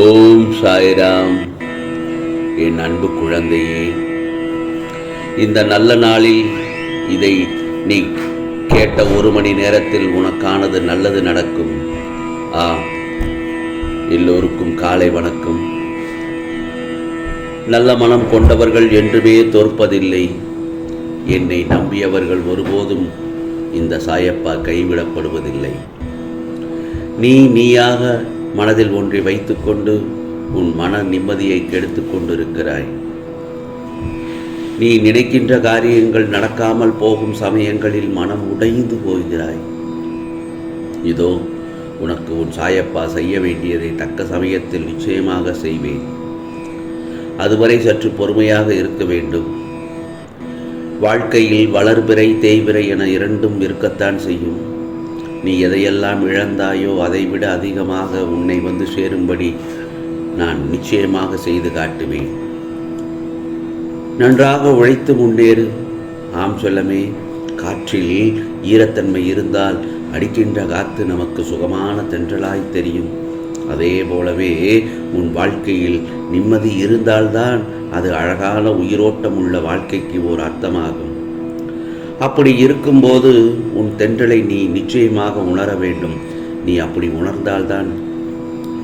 ஓம் சாய்ராம். என் அன்பு குழந்தையே இந்த நல்ல நாளில் இதை நீ கேட்ட ஒரு மணி நேரத்தில் உனக்கானது நல்லது நடக்கும். ஆ எல்லோருக்கும் காலை வணக்கம். நல்ல மனம் கொண்டவர்கள் என்றுமே தோற்பதில்லை. என்னை நம்பியவர்கள் ஒருபோதும் இந்த சாயப்பா கைவிடப்படுவதில்லை. நீ நீயாக மனதில் ஒன்றை வைத்துக்கொண்டு உன் மன நிம்மதியை கெடுத்து கொண்டிருக்கிறாய். நீ நினைக்கின்ற காரியங்கள் நடக்காமல் போகும் சமயங்களில் மனம் உடைந்து போகிறாய். இதோ உனக்கு உன் சாயப்பா செய்ய வேண்டியதை தக்க சமயத்தில் நிச்சயமாக செய்வேன். அதுவரை சற்று பொறுமையாக இருக்க வேண்டும். வாழ்க்கையில் வளர்பிறை தேய்பிறை என இரண்டும் இருக்கத்தான் செய்யும். நீ எதையெல்லாம் இழந்தாயோ அதைவிட அதிகமாக உன்னை வந்து சேரும்படி நான் நிச்சயமாக செய்து காட்டுவேன். நன்றாக உழைத்து முன்னேறு. ஆம் சொல்லமே காற்றில் ஈரத்தன்மை இருந்தால் அடிக்கின்ற காத்து நமக்கு சுகமான தென்றலாய் தெரியும். அதே போலவே உன் வாழ்க்கையில் நிம்மதி இருந்தால்தான் அது அழகான உயிரோட்டம் உள்ள வாழ்க்கைக்கு ஒரு அர்த்தமாகும். அப்படி இருக்கும்போது உன் தென்றலை நீ நிச்சயமாக உணர வேண்டும். நீ அப்படி உணர்ந்தால்தான்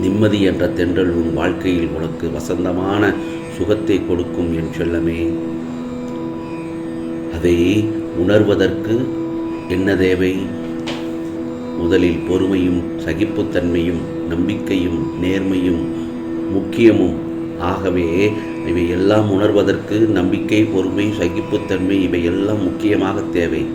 நிம்மதி என்ற தென்றல் உன் வாழ்க்கையில் உனக்கு வசந்தமான சுகத்தை கொடுக்கும் என் செல்லமே. அதை உணர்வதற்கு என்ன தேவை? முதலில் பொறுமையும் சகிப்புத்தன்மையும் நம்பிக்கையும் நேர்மையும் முக்கியமும் ஆகவே இவை எல்லாம் உணர்வதற்கு நம்பிக்கை பொறுமை சகிப்புத்தன்மை இவை எல்லாம் முக்கியமாக தேவை.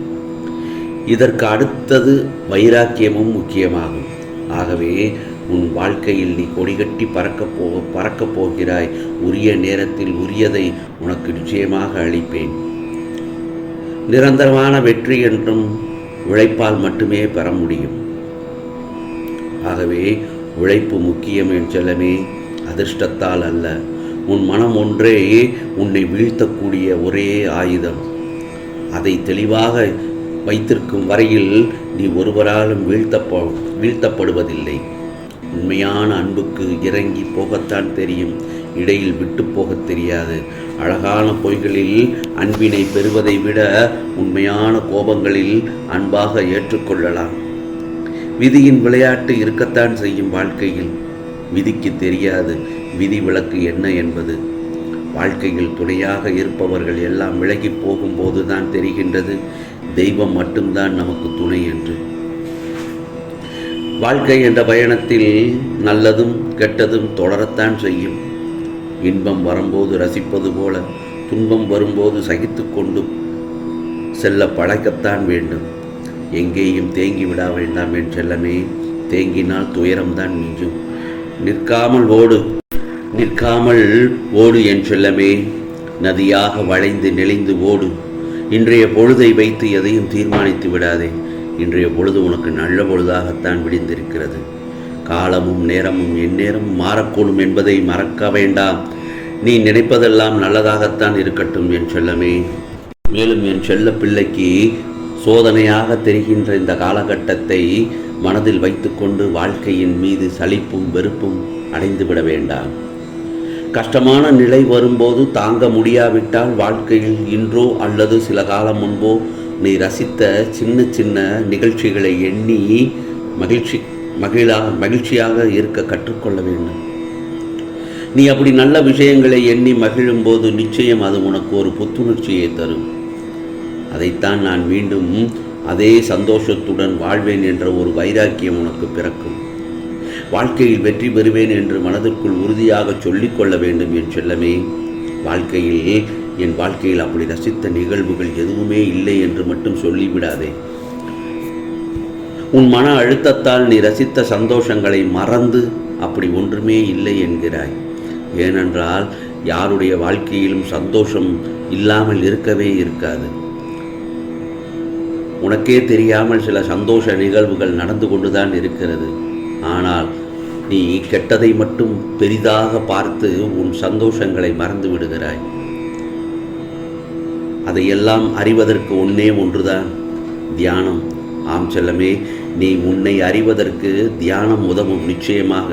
இதற்கு அடுத்தது வைராக்கியமும் முக்கியமாகும். ஆகவே உன் வாழ்க்கையில் நீ கொடிகட்டி பறக்கப் போ பறக்கப் போகிறாய். உரிய நேரத்தில் உரியதை உனக்கு நிச்சயமாக அளிப்பேன். நிரந்தரமான வெற்றி என்றும் உழைப்பால் மட்டுமே பெற முடியும். ஆகவே உழைப்பு முக்கியம் என் செல்லமே அதிர்ஷ்டத்தால் அல்ல. உன் மனம் ஒன்றே உன்னை வீழ்த்தக்கூடிய ஒரே ஆயுதம். அதை தெளிவாக வைத்திருக்கும் வரையில் நீ ஒருவராலும் வீழ்த்தப்ப வீழ்த்தப்படுவதில்லை. உண்மையான அன்புக்கு இறங்கி போகத்தான் தெரியும். இடையில் விட்டு போகத் தெரியாது. அழகான பொய்களில் அன்பினை பெறுவதை விட உண்மையான கோபங்களில் அன்பாக ஏற்றுக்கொள்ளலாம். விதியின் விளையாட்டு இருக்கத்தான் செய்யும் வாழ்க்கையில். விதிக்கு தெரியாது. விதி விலக்கு என்ன என்பது? வாழ்க்கையில் துணையாக இருப்பவர்கள் எல்லாம் விலகி போகும்போது தான் தெரிகின்றது. தெய்வம் மட்டும்தான் நமக்கு துணை என்று. வாழ்க்கை என்ற பயணத்தில் நல்லதும் கெட்டதும் தொடரத்தான் செய்யும். இன்பம் வரும்போது ரசிப்பது போல துன்பம் வரும்போது சகித்து கொண்டு செல்ல பழக்கத்தான் வேண்டும். எங்கேயும் தேங்கி விட வேண்டாம் என் செல்லமே தேங்கினால் துயரம்தான் மிஞ்சும். நிற்காமல் ஓடு. நிற்காமல் ஓடு என் செல்லமே. நதியாக வளைந்து நெளிந்து ஓடு. இன்றைய பொழுதை வைத்து எதையும் தீர்மானித்து விடாதே. இன்றைய பொழுது உனக்கு நல்ல பொழுதாகத்தான் விடிந்திருக்கிறது. காலமும் நேரமும் எந்நேரமும் மாறக்கூடும் என்பதை மறக்க வேண்டாம். நீ நினைப்பதெல்லாம் நல்லதாகத்தான் இருக்கட்டும் என் செல்லமே. மேலும் என் செல்ல பிள்ளைக்கு சோதனையாக தெரிகின்ற இந்த காலகட்டத்தை மனதில் வைத்துக்கொண்டு வாழ்க்கையின் மீது சலிப்பும் வெறுப்பும் அடைந்துவிட வேண்டாம். கஷ்டமான நிலை வரும்போது தாங்க முடியாவிட்டால் வாழ்க்கையில் இன்றோ அல்லது சில காலம் முன்போ நீ ரசித்த சின்ன சின்ன நிகழ்ச்சிகளை எண்ணி மகிழ்ச்சி மகிழா மகிழ்ச்சியாக இருக்க கற்றுக்கொள்ள வேண்டும். நீ அப்படி நல்ல விஷயங்களை எண்ணி மகிழும்போது நிச்சயம் அது உனக்கு ஒரு புத்துணர்ச்சியை தரும். அதைத்தான் நான் மீண்டும் அதே சந்தோஷத்துடன் வாழ்வேன் என்ற ஒரு வைராக்கியம் உனக்கு பிறக்கும். வாழ்க்கையில் வெற்றி பெறுவேன் என்று மனதிற்குள் உறுதியாக சொல்லிக்கொள்ள வேண்டும் என் செல்லமே. வாழ்க்கையில் என் வாழ்க்கையில் அப்படி ரசித்த நிகழ்வுகள் எதுவுமே இல்லை என்று மட்டும் சொல்லிவிடாதே. உன் மன அழுத்தத்தால் நீ ரசித்த சந்தோஷங்களை மறந்து அப்படி ஒன்றுமே இல்லை என்கிறாய். ஏனென்றால் யாருடைய வாழ்க்கையிலும் சந்தோஷம் இல்லாமல் இருக்கவே இருக்காது. உனக்கே தெரியாமல் சில சந்தோஷ நிகழ்வுகள் நடந்து கொண்டுதான் இருக்கிறது. ஆனால் நீ கெட்டதை மட்டும் பெரிதாக பார்த்து உன் சந்தோஷங்களை மறந்து விடுகிறாய். அதையெல்லாம் அறிவதற்கு ஒன்றே ஒன்றுதான். தியானம். ஆம் செல்லமே நீ உன்னை அறிவதற்கு தியானம் உதவும் நிச்சயமாக.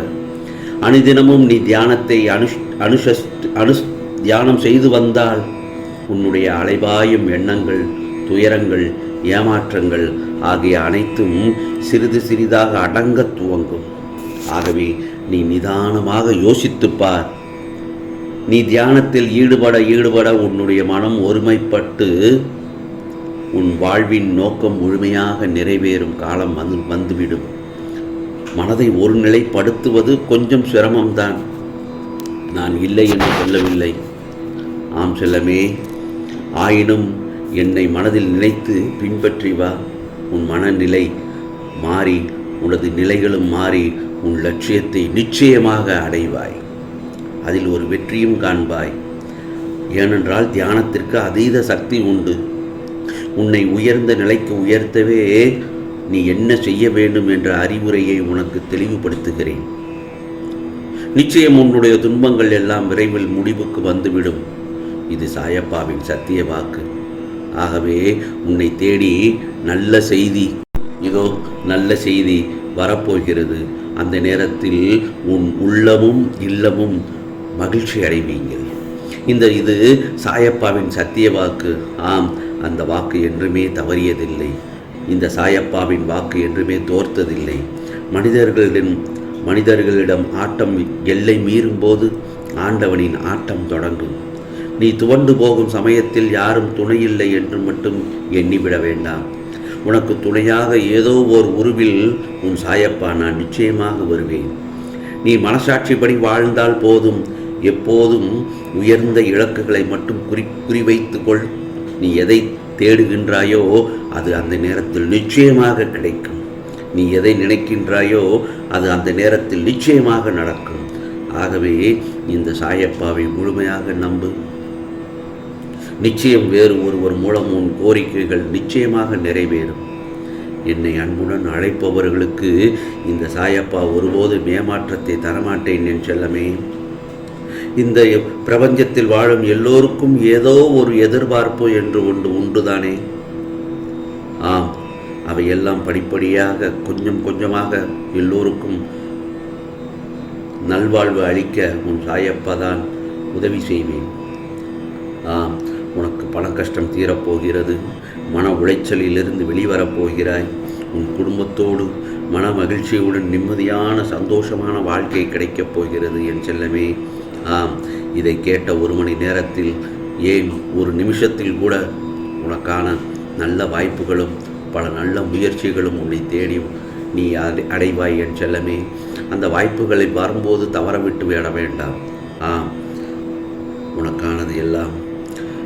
அனுதினமும் நீ தியானத்தை அனுஷ் அனுஷஸ் அனுஷ் தியானம் செய்து வந்தால் உன்னுடைய அலைபாயும் எண்ணங்கள் துயரங்கள் ஏமாற்றங்கள் ஆகிய அனைத்தும் சிறிது சிறிதாக அடங்க துவங்கும். ஆகவே நீ நிதானமாக யோசித்துப்பார் நீ தியானத்தில் ஈடுபட ஈடுபட உன்னுடைய மனம் ஒருமைப்பட்டு உன் வாழ்வின் நோக்கம் முழுமையாக நிறைவேறும் காலம் வந்து வந்துவிடும். மனதை ஒருநிலைப்படுத்துவது கொஞ்சம் சிரமம்தான். நான் இல்லை என்று சொல்லவில்லை. ஆம் செல்லமே. ஆயினும் என்னை மனதில் நினைத்து பின்பற்றி வா. உன் மனநிலை மாறி உனது நிலைகளும் மாறி உன் லட்சியத்தை நிச்சயமாக அடைவாய். அதில் ஒரு வெற்றியும் காண்பாய். ஏனென்றால் தியானத்திற்கு அதீத சக்தி உண்டு. உன்னை உயர்ந்த நிலைக்கு உயர்த்தவே நீ என்ன செய்ய வேண்டும் என்ற அறிவுரையை உனக்கு தெளிவுபடுத்துகிறேன். நிச்சயம் உன்னுடைய துன்பங்கள் எல்லாம் விரைவில் முடிவுக்கு வந்துவிடும். இது சாயப்பாவின் சத்திய வாக்கு. ஆகவே உன்னை தேடி நல்ல செய்தி இதோ நல்ல செய்தி வரப்போகிறது. அந்த நேரத்தில் உன் உள்ளமும் இல்லமும் மகிழ்ச்சி அடைவீங்கள். இந்த இது சாயப்பாவின் சத்திய வாக்கு. ஆம் அந்த வாக்கு என்றுமே தவறியதில்லை. இந்த சாயப்பாவின் வாக்கு என்றுமே தோர்த்ததில்லை. மனிதர்களிடம் மனிதர்களிடம் ஆட்டம் எல்லை மீறும்போது ஆண்டவனின் ஆட்டம் தொடங்கும். நீ துவண்டு போகும் சமயத்தில் யாரும் துணையில்லை என்று மட்டும் எண்ணிவிட வேண்டாம். உனக்கு துணையாக ஏதோ ஓர் உருவில் உன் சாயப்பா நான் நிச்சயமாக வருவேன். நீ மனசாட்சிப்படி வாழ்ந்தால் போதும். எப்போதும் உயர்ந்த இலக்குகளை மட்டும் குறி குறிவைத்துக்கொள். நீ எதை தேடுகின்றாயோ அது அந்த நேரத்தில் நிச்சயமாக கிடைக்கும். நீ எதை நினைக்கின்றாயோ அது அந்த நேரத்தில் நிச்சயமாக நடக்கும். ஆகவே இந்த சாயப்பாவை முழுமையாக நம்பு. நிச்சயம் வேறு ஒருவர் மூலம் உன் கோரிக்கைகள் நிச்சயமாக நிறைவேறும். என்னை அன்புடன் அழைப்பவர்களுக்கு இந்த சாயப்பா ஒருபோதும் ஏமாற்றத்தை தரமாட்டேன் என் செல்லமே. இந்த பிரபஞ்சத்தில் வாழும் எல்லோருக்கும் ஏதோ ஒரு எதிர்பார்ப்பு என்று ஒன்று உண்டுதானே. ஆம் அவையெல்லாம் படிப்படியாக கொஞ்சம் கொஞ்சமாக எல்லோருக்கும் நல்வாழ்வு அளிக்க உன் சாயப்பா தான் உதவி செய்வேன். ஆம் பணக்கஷ்டம் கஷ்டம் தீரப்போகிறது. மன உளைச்சலிலிருந்து வெளிவரப் போகிறாய் உன் குடும்பத்தோடு மன மகிழ்ச்சியுடன் நிம்மதியான சந்தோஷமான வாழ்க்கை கிடைக்கப் போகிறது என் செல்லமே. ஆம் இதை கேட்ட ஒரு மணி நேரத்தில் ஏன் ஒரு நிமிஷத்தில் கூட உனக்கான நல்ல வாய்ப்புகளும் பல நல்ல முயற்சிகளும் உன்னை தேடி நீ அடை- அடைவாய் என் செல்லமே. அந்த வாய்ப்புகளை வரும்போது தவற விட்டு விட வேண்டாம். ஆம் உனக்கானது எல்லாம்